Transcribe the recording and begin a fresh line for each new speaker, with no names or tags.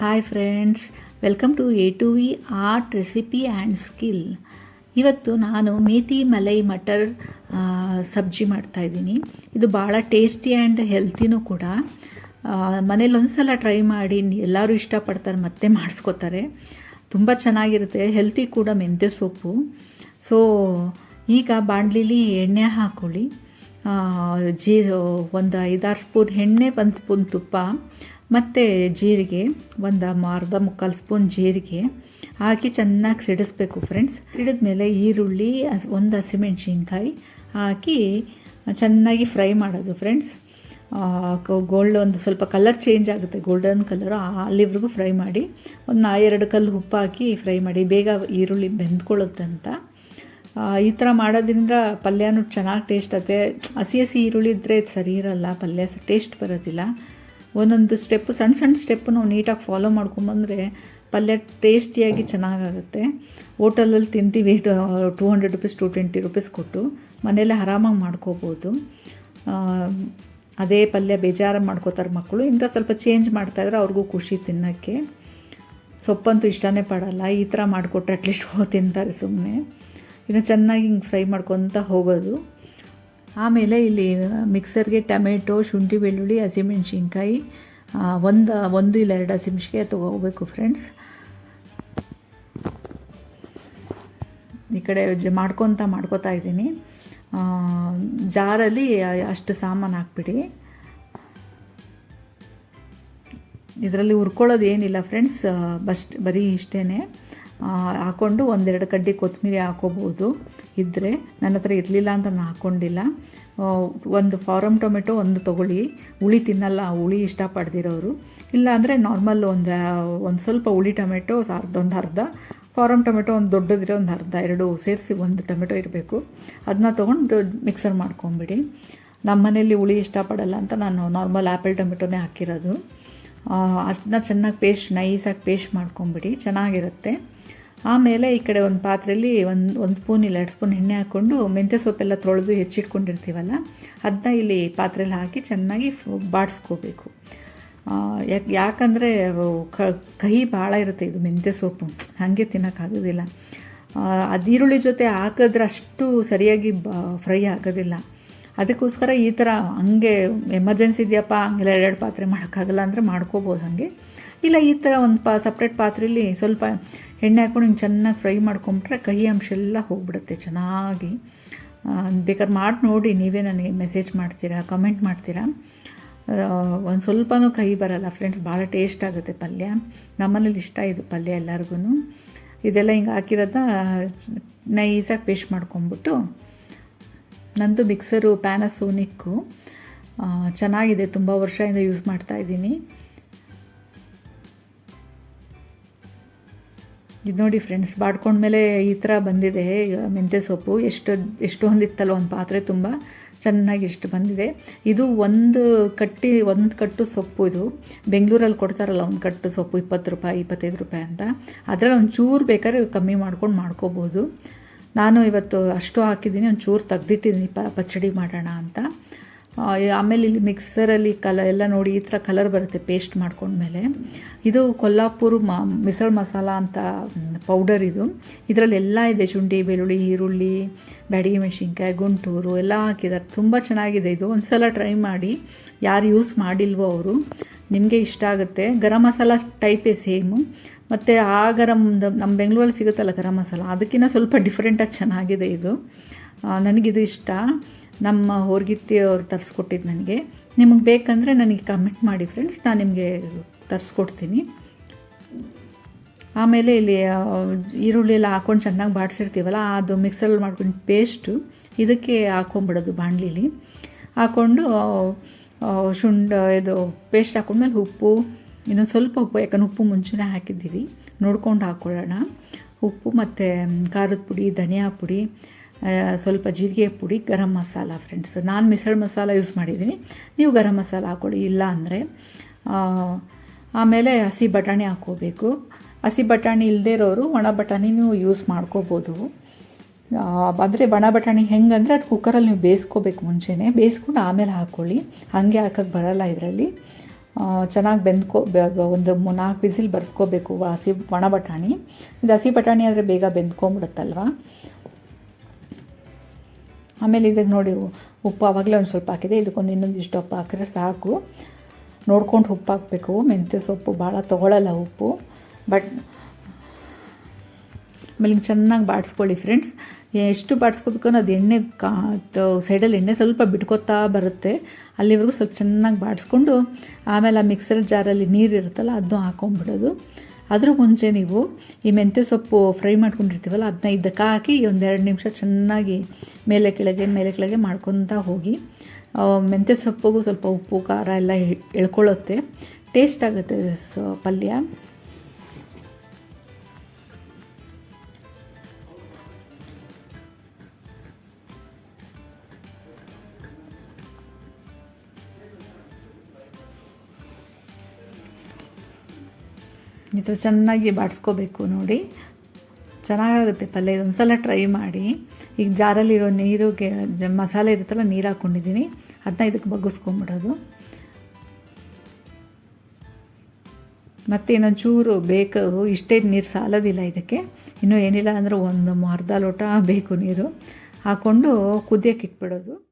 Hi friends welcome to A to V art recipe and skill ಇವತ್ತು ನಾನು ಮೇತಿ ಮಲೈ ಮಟರ್ ಸಬ್ಜಿ ಮಾಡ್ತಾಯಿದ್ದೀನಿ ಇದು ಭಾಳ ಟೇಸ್ಟಿ ಆ್ಯಂಡ್ ಹೆಲ್ತಿನೂ ಕೂಡ. ಮನೇಲಿ ಒಂದ್ಸಲ ಟ್ರೈ ಮಾಡಿ, ಎಲ್ಲರೂ ಇಷ್ಟಪಡ್ತಾರೆ, ಮತ್ತೆ ಮಾಡಿಸ್ಕೋತಾರೆ. ತುಂಬ ಚೆನ್ನಾಗಿರುತ್ತೆ, ಹೆಲ್ತಿ ಕೂಡ ಮೆಂತ್ಯ ಸೊಪ್ಪು. ಸೊ ಈಗ ಬಾಣಲಿಲಿ ಎಣ್ಣೆ ಹಾಕ್ಕೊಳ್ಳಿ ಜೀ, ಒಂದು ಐದಾರು ಸ್ಪೂನ್, ಎಣ್ಣೆ ಒಂದು ಸ್ಪೂನ್ ತುಪ್ಪ. ಮತ್ತು ಜೀರಿಗೆ, ಒಂದು ಅರ್ಧ ಮುಕ್ಕಾಲು ಸ್ಪೂನ್ ಜೀರಿಗೆ ಹಾಕಿ ಚೆನ್ನಾಗಿ ಸಿಡಿಸ್ಬೇಕು ಫ್ರೆಂಡ್ಸ್ ಸಿಡಿದ ಮೇಲೆ ಈರುಳ್ಳಿ ಒಂದು ಹಸಿಮೆಣ್ಸಿನ್ಕಾಯಿ ಹಾಕಿ ಚೆನ್ನಾಗಿ ಫ್ರೈ ಮಾಡೋದು ಫ್ರೆಂಡ್ಸ್ ಗೋಲ್ಡ್ ಒಂದು ಸ್ವಲ್ಪ ಕಲರ್ ಚೇಂಜ್ ಆಗುತ್ತೆ ಗೋಲ್ಡನ್ ಕಲರು ಅಲ್ಲಿವರೆಗೂ ಫ್ರೈ ಮಾಡಿ, ಒಂದು ಎರಡು ಕಲ್ಲು ಉಪ್ಪು ಹಾಕಿ ಫ್ರೈ ಮಾಡಿ, ಬೇಗ ಈರುಳ್ಳಿ ಬೆಂದ್ಕೊಳ್ಳುತ್ತೆ ಅಂತ. ಈ ಥರ ಮಾಡೋದ್ರಿಂದ ಪಲ್ಯನೂ ಚೆನ್ನಾಗಿ ಟೇಸ್ಟ್ ಆಗುತ್ತೆ. ಹಸಿ ಹಸಿ ಈರುಳ್ಳಿ ಇದ್ದರೆ ಸರಿ ಇರಲ್ಲ, ಪಲ್ಯ ಟೇಸ್ಟ್ ಬರೋದಿಲ್ಲ. ಒಂದೊಂದು ಸ್ಟೆಪ್ಪು ಸಣ್ಣ ಸಣ್ಣ ಸ್ಟೆಪ್ಪು ನಾವು ನೀಟಾಗಿ ಫಾಲೋ ಮಾಡ್ಕೊಂಬಂದರೆ ಪಲ್ಯ ಟೇಸ್ಟಿಯಾಗಿ ಚೆನ್ನಾಗಾಗುತ್ತೆ. ಹೋಟೆಲಲ್ಲಿ ತಿಂತೀವಿ two hundred rupees to twenty rupees ಕೊಟ್ಟು ಮನೆಯಲ್ಲೇ ಆರಾಮಾಗಿ ಮಾಡ್ಕೋಬೋದು. ಅದೇ ಪಲ್ಯ ಬೇಜಾರು ಮಾಡ್ಕೋತಾರೆ ಮಕ್ಕಳು ಇಂಥ ಸ್ವಲ್ಪ ಚೇಂಜ್ ಮಾಡ್ತಾಯಿದ್ರೆ ಅವ್ರಿಗೂ ಖುಷಿ ತಿನ್ನೋಕ್ಕೆ. ಸೊಪ್ಪಂತೂ ಇಷ್ಟನೇ ಪಡೋಲ್ಲ, ಈ ಥರ ಮಾಡಿಕೊಟ್ರೆ ಅಟ್ಲೀಸ್ಟ್ ತಿಂತಾರೆ ಸುಮ್ಮನೆ ಇದನ್ನು ಚೆನ್ನಾಗಿ ಹಿಂಗೆ ಫ್ರೈ ಮಾಡ್ಕೊತ ಹೋಗೋದು. ಆಮೇಲೆ ಇಲ್ಲಿ ಮಿಕ್ಸರ್ಗೆ ಟೊಮೆಟೊ, ಶುಂಠಿ, ಬೆಳ್ಳುಳ್ಳಿ, ಹಸಿಮೆಣ್ಸಿನ್ಕಾಯಿ ಒಂದು ಒಂದು ಇಲ್ಲ ಎರಡು ಹಸಿಮೆಣ್ಸಿಕಾಯಿ ತೊಗೋಬೇಕು ಫ್ರೆಂಡ್ಸ್. ಈ ಕಡೆ ಮಾಡ್ಕೊತ ಮಾಡ್ಕೋತಾ ಇದ್ದೀನಿ. ಜಾರಲ್ಲಿ ಅಷ್ಟು ಸಾಮಾನು ಹಾಕ್ಬಿಡಿ. ಇದರಲ್ಲಿ ಹುರ್ಕೊಳ್ಳೋದು ಏನಿಲ್ಲ ಫ್ರೆಂಡ್ಸ್ ಬಸ್ಟ್ ಬರೀ ಇಷ್ಟೇ ಹಾಕ್ಕೊಂಡು ಒಂದೆರಡು ಕಡ್ಡಿ ಕೊತ್ತಂಬರಿ ಹಾಕೋಬೋದು. ಇದ್ದರೆ ನನ್ನ ಹತ್ರ ಇರಲಿಲ್ಲ ಅಂತ ನಾನು ಹಾಕ್ಕೊಂಡಿಲ್ಲ ಒಂದು ಫಾರಮ್ ಟೊಮೆಟೊ ಒಂದು ತೊಗೊಳ್ಳಿ. ಹುಳಿ ತಿನ್ನಲ್ಲ, ಹುಳಿ ಇಷ್ಟಪಡ್ದಿರೋರು. ಇಲ್ಲ ಅಂದರೆ ನಾರ್ಮಲ್ ಒಂದು ಒಂದು ಸ್ವಲ್ಪ ಹುಳಿ ಟೊಮೆಟೊ ಅರ್ಧ ಒಂದು ಅರ್ಧ. ಫಾರಮ್ ಟೊಮೆಟೊ ಒಂದು ದೊಡ್ಡದಿರೋ ಒಂದು ಅರ್ಧ, ಎರಡು ಸೇರಿಸಿ ಒಂದು ಟೊಮೆಟೊ ಇರಬೇಕು. ಅದನ್ನ ತೊಗೊಂಡು ಮಿಕ್ಸರ್ ಮಾಡ್ಕೊಂಬಿಡಿ. ನಮ್ಮ ಮನೇಲಿ ಹುಳಿ ಇಷ್ಟಪಡಲ್ಲ ಅಂತ ನಾನು ನಾರ್ಮಲ್ ಆ್ಯಪಲ್ ಟೊಮೆಟೊನೇ ಹಾಕಿರೋದು. ಅದನ್ನ ಚೆನ್ನಾಗಿ ಪೇಸ್ಟ್ ನೈಸಾಗಿ ಪೇಸ್ಟ್ ಮಾಡ್ಕೊಂಬಿಡಿ, ಚೆನ್ನಾಗಿರುತ್ತೆ. ಆಮೇಲೆ ಈ ಕಡೆ ಒಂದು ಪಾತ್ರೆಯಲ್ಲಿ ಒಂದು ಒಂದು ಸ್ಪೂನ್ ಇಲ್ಲ ಎರಡು ಸ್ಪೂನ್ ಎಣ್ಣೆ ಹಾಕ್ಕೊಂಡು ಮೆಂತ್ಯ ಸೊಪ್ಪೆಲ್ಲ ತೊಳೆದು ಹೆಚ್ಚಿಟ್ಕೊಂಡಿರ್ತೀವಲ್ಲ ಅದನ್ನ ಇಲ್ಲಿ ಪಾತ್ರೆಯಲ್ಲಿ ಹಾಕಿ ಚೆನ್ನಾಗಿ ಬಾಡಿಸ್ಕೋಬೇಕು. ಯಾಕೆ, ಯಾಕಂದರೆ ಕಹಿ ಭಾಳ ಇರುತ್ತೆ ಇದು ಮೆಂತ್ಯ ಸೊಪ್ಪು, ಹಾಗೆ ತಿನ್ನೋಕ್ಕಾಗೋದಿಲ್ಲ ಅದು ಈರುಳ್ಳಿ ಜೊತೆ ಹಾಕಿದ್ರೆ ಅಷ್ಟು ಸರಿಯಾಗಿ ಬ ಫ್ರೈ ಆಗೋದಿಲ್ಲ. ಅದಕ್ಕೋಸ್ಕರ ಈ ಥರ ಹಂಗೆ ಎಮರ್ಜೆನ್ಸಿ ಇದೆಯಪ್ಪ, ಹಂಗೆಲ್ಲ ಎರಡೆರಡು ಪಾತ್ರೆ ಮಾಡೋಕ್ಕಾಗಲ್ಲ ಅಂದರೆ ಮಾಡ್ಕೋಬೋದು ಹಾಗೆ. ಇಲ್ಲ, ಈ ಥರ ಒಂದು ಪಾ, ಸಪ್ರೇಟ್ ಪಾತ್ರೆಯಲ್ಲಿ ಸ್ವಲ್ಪ ಎಣ್ಣೆ ಹಾಕ್ಕೊಂಡು ಹಿಂಗೆ ಚೆನ್ನಾಗಿ ಫ್ರೈ ಮಾಡ್ಕೊಂಬಿಟ್ರೆ ಕಹಿ ಅಂಶ ಎಲ್ಲ ಹೋಗ್ಬಿಡುತ್ತೆ ಚೆನ್ನಾಗಿ. ಬೇಕಾದ್ರೆ ಮಾಡಿ ನೋಡಿ, ನೀವೇ ನನಗೆ ಮೆಸೇಜ್ ಮಾಡ್ತೀರಾ, ಕಮೆಂಟ್ ಮಾಡ್ತೀರಾ? ಒಂದು ಸ್ವಲ್ಪನೂ ಕಹಿ ಬರಲ್ಲ ಫ್ರೆಂಡ್ಸ್ ಭಾಳ ಟೇಸ್ಟ್ ಆಗುತ್ತೆ ಪಲ್ಯ. ನಮ್ಮನೇಲಿ ಇಷ್ಟ ಇದು ಪಲ್ಯ ಎಲ್ಲರಿಗೂ ಇದೆಲ್ಲ ಹಿಂಗೆ ಹಾಕಿರೋದನ್ನ ನೈಸಾಗಿ ಪೇಸ್ಟ್ ಮಾಡ್ಕೊಂಬಿಟ್ಟು ನಂದು ಮಿಕ್ಸರು ಪ್ಯಾನಸೋನಿಕ್ಕು ಚೆನ್ನಾಗಿದೆ, ತುಂಬ ವರ್ಷದಿಂದ ಯೂಸ್ ಮಾಡ್ತಾ ಇದ್ದೀನಿ. ಇದು ನೋಡಿ ಫ್ರೆಂಡ್ಸ್ ಬಾಡ್ಕೊಂಡ್ಮೇಲೆ ಈ ಥರ ಬಂದಿದೆ, ಮೆಂತ್ಯ ಸೊಪ್ಪು. ಎಷ್ಟು ಎಷ್ಟು ಹೊಂದಿತ್ತಲ್ಲ ಒಂದು ಪಾತ್ರೆ ತುಂಬ ಚೆನ್ನಾಗಿ ಇಷ್ಟು ಬಂದಿದೆ. ಇದು ಒಂದು ಕಟ್ಟಿ, ಒಂದು ಕಟ್ಟು ಸೊಪ್ಪು ಇದು. ಬೆಂಗಳೂರಲ್ಲಿ ಕೊಡ್ತಾರಲ್ಲ ಒಂದು ಕಟ್ಟು ಸೊಪ್ಪು, ಇಪ್ಪತ್ತು ರೂಪಾಯಿ, ಇಪ್ಪತ್ತೈದು ರೂಪಾಯಿ ಅಂತ. ಅದರಲ್ಲಿ ಒಂದು ಚೂರು ಬೇಕಾದ್ರೆ ಕಮ್ಮಿ ಮಾಡ್ಕೊಂಡು ಮಾಡ್ಕೋಬೋದು. ನಾನು ಇವತ್ತು ಅಷ್ಟು ಹಾಕಿದ್ದೀನಿ ಒಂದು ಚೂರು ತೆಗ್ದಿಟ್ಟಿದ್ದೀನಿ, ಪ, ಪಚ್ಚಡಿ ಮಾಡೋಣ ಅಂತ. ಆಮೇಲೆ ಇಲ್ಲಿ ಮಿಕ್ಸರಲ್ಲಿ ಕಲ, ಎಲ್ಲ ನೋಡಿ ಈ ಥರ ಕಲರ್ ಬರುತ್ತೆ ಪೇಸ್ಟ್ ಮಾಡ್ಕೊಂಡ್ಮೇಲೆ. ಇದು ಕೊಲ್ಲಾಪುರ್ ಮ ಮಿಸಳು ಮಸಾಲ ಅಂತ ಪೌಡರ್ ಇದು. ಇದರಲ್ಲಿ ಎಲ್ಲ ಇದೆ, ಶುಂಠಿ, ಬೆಳ್ಳುಳ್ಳಿ, ಈರುಳ್ಳಿ, ಬ್ಯಾಡಿಗೆ ಮೆಣಸಿನ್ಕಾಯಿ, ಗುಂಟೂರು ಎಲ್ಲ ಹಾಕಿದ್ದಾರೆ. ತುಂಬ ಚೆನ್ನಾಗಿದೆ ಇದು. ಒಂದು ಸಲ ಟ್ರೈ ಮಾಡಿ. ಯಾರು ಯೂಸ್ ಮಾಡಿಲ್ವೋ ಅವರು, ನಿಮಗೆ ಇಷ್ಟ ಆಗುತ್ತೆ. ಗರಂ ಮಸಾಲ ಟೈಪೇ ಸೇಮು. ಮತ್ತು ಆ ಗರಂ ನಮ್ಮ ಬೆಂಗಳೂರಲ್ಲಿ ಸಿಗುತ್ತಲ್ಲ ಗರಂ ಮಸಾಲ ಅದಕ್ಕಿಂತ ಸ್ವಲ್ಪ ಡಿಫ್ರೆಂಟಾಗಿ ಚೆನ್ನಾಗಿದೆ ಇದು. ನನಗಿದು ಇಷ್ಟ. ನಮ್ಮ ಹೋರ್ಗಿತ್ತಿ ಅವ್ರು ತರಿಸ್ಕೊಟ್ಟಿದ್ದು ನನಗೆ. ನಿಮಗೆ ಬೇಕಂದರೆ ನನಗೆ ಕಮೆಂಟ್ ಮಾಡಿ ಫ್ರೆಂಡ್ಸ್ ನಾನು ನಿಮಗೆ ತರಿಸ್ಕೊಡ್ತೀನಿ. ಆಮೇಲೆ ಇಲ್ಲಿ ಈರುಳ್ಳಿ ಎಲ್ಲ ಹಾಕ್ಕೊಂಡು ಚೆನ್ನಾಗಿ ಬಾಡಿಸಿರ್ತೀವಲ್ಲ, ಅದು ಮಿಕ್ಸರಲ್ಲಿ ಮಾಡ್ಕೊಂಡು ಪೇಸ್ಟು ಇದಕ್ಕೆ ಹಾಕೊಂಬಿಡೋದು ಬಾಣಲಿಲಿ. ಹಾಕ್ಕೊಂಡು ಶುಂಠ ಇದು ಪೇಸ್ಟ್ ಹಾಕೊಂಡ್ಮೇಲೆ ಉಪ್ಪು ಇನ್ನೊಂದು ಸ್ವಲ್ಪ ಉಪ್ಪು, ಯಾಕಂದ್ರೆ ಉಪ್ಪು ಮುಂಚೆನೇ ಹಾಕಿದ್ದೀವಿ. ನೋಡ್ಕೊಂಡು ಹಾಕ್ಕೊಳ್ಳೋಣ ಉಪ್ಪು ಮತ್ತು ಖಾರದ ಪುಡಿ, ಧನಿಯಾ ಪುಡಿ ಸ್ವಲ್ಪ ಜೀರಿಗೆ ಪುಡಿ, ಗರಂ ಮಸಾಲ ಫ್ರೆಂಡ್ಸ್ ನಾನು ಮಿಸಳ್ ಮಸಾಲ ಯೂಸ್ ಮಾಡಿದ್ದೀನಿ. ನೀವು ಗರಂ ಮಸಾಲ ಹಾಕ್ಕೊಳ್ಳಿ ಇಲ್ಲ ಅಂದರೆ ಆಮೇಲೆ ಹಸಿ ಬಟಾಣಿ ಹಾಕ್ಕೋಬೇಕು. ಹಸಿ ಬಟಾಣಿ ಇಲ್ಲದೇ ಇರೋರು ಒಣ ಬಟಾಣಿನೂ ಯೂಸ್ ಮಾಡ್ಕೋಬೋದು. ಅಂದರೆ ಒಣ ಬಟಾಣಿ ಹೆಂಗಂದರೆ ಅದು ಕುಕ್ಕರಲ್ಲಿ ನೀವು ಬೇಯಿಸ್ಕೋಬೇಕು ಮುಂಚೆನೇ. ಬೇಯಿಸ್ಕೊಂಡು ಆಮೇಲೆ ಹಾಕ್ಕೊಳ್ಳಿ ಹಾಗೆ ಹಾಕೋಕ್ಕೆ ಬರಲ್ಲ ಇದರಲ್ಲಿ. ಚೆನ್ನಾಗಿ ಬೆಂದ್ಕೋ ಒಂದು ನಾಲ್ಕು ವಿಸಿಲ್ ಬರ್ಸ್ಕೋಬೇಕು ಹಸಿ ಒಣ ಬಟಾಣಿ. ಇದು ಹಸಿ ಬಟಾಣಿ ಆದರೆ ಬೇಗ ಬೆಂದ್ಕೊಂಬಿಡುತ್ತಲ್ವ ಆಮೇಲೆ ಇದಕ್ಕೆ ನೋಡಿ ಉಪ್ಪು ಆವಾಗಲೇ ಒಂದು ಸ್ವಲ್ಪ ಹಾಕಿದೆ. ಇದಕ್ಕೊಂದು ಇನ್ನೊಂದಿಷ್ಟು ಉಪ್ಪು ಹಾಕಿದ್ರೆ ಸಾಕು. ನೋಡ್ಕೊಂಡು ಉಪ್ಪು ಹಾಕಬೇಕು. ಮೆಂತ್ಯ ಸೊಪ್ಪು ಭಾಳ ತೊಗೊಳಲ್ಲ ಉಪ್ಪು. ಬಟ್ ಆಮೇಲೆ ಚೆನ್ನಾಗಿ ಬಾಡಿಸ್ಕೊಳ್ಳಿ ಫ್ರೆಂಡ್ಸ್ ಎಷ್ಟು ಬಾಡಿಸ್ಕೋಬೇಕು ಅದು ಎಣ್ಣೆ ಕಾ ಸೈಡಲ್ಲಿ ಎಣ್ಣೆ ಸ್ವಲ್ಪ ಬಿಟ್ಕೋತಾ ಬರುತ್ತೆ. ಅಲ್ಲಿವರೆಗೂ ಸ್ವಲ್ಪ ಚೆನ್ನಾಗಿ ಬಾಡಿಸ್ಕೊಂಡು ಆಮೇಲೆ ಆ ಮಿಕ್ಸರ್ ಜಾರಲ್ಲಿ ನೀರು ಇರುತ್ತಲ್ಲ ಅದನ್ನು ಹಾಕೊಂಡ್ಬಿಡೋದು ಅದ್ರ ಮುಂಚೆ ನೀವು ಈ ಮೆಂತ್ಯ ಸೊಪ್ಪು ಫ್ರೈ ಮಾಡ್ಕೊಂಡಿರ್ತೀವಲ್ಲ ಅದನ್ನ ಇದಕ್ಕೆ ಹಾಕಿ ಒಂದೆರಡು ನಿಮಿಷ ಚೆನ್ನಾಗಿ ಮೇಲೆ ಕೆಳಗೆ ಮೇಲೆ ಕೆಳಗೆ ಮಾಡ್ಕೊತಾ ಹೋಗಿ. ಮೆಂತ್ಯ ಸೊಪ್ಪಿಗೂ ಸ್ವಲ್ಪ ಉಪ್ಪು, ಖಾರ ಎಲ್ಲ ಎಳ್ಕೊಳ್ಳುತ್ತೆ ಟೇಸ್ಟ್ ಆಗುತ್ತೆ ಸೊ, ಪಲ್ಯ. ಇದು ಚೆನ್ನಾಗಿ ಬಾಡಿಸ್ಕೋಬೇಕು ನೋಡಿ. ಚೆನ್ನಾಗಾಗುತ್ತೆ ಪಲ್ಯ. ಒಂದು ಸಲ ಟ್ರೈ ಮಾಡಿ. ಈಗ ಜಾರಲ್ಲಿರೋ ನೀರು ಜ ಮಸಾಲೆ ಇರುತ್ತಲ್ಲ, ನೀರು ಹಾಕ್ಕೊಂಡಿದ್ದೀನಿ. ಅದನ್ನ ಇದಕ್ಕೆ ಬಗ್ಗಿಸ್ಕೊಂಬಿಡೋದು. ಮತ್ತು ಇನ್ನೊಂದು ಚೂರು ಬೇಕು. ಇಷ್ಟೇ ನೀರು ಸಾಲೋದಿಲ್ಲ ಇದಕ್ಕೆ. ಇನ್ನೂ ಏನಿಲ್ಲ ಅಂದರೆ ಒಂದು ಅರ್ಧ ಲೋಟ ಬೇಕು ನೀರು. ಹಾಕ್ಕೊಂಡು ಕುದಿಯೋಕೆ ಇಟ್ಬಿಡೋದು.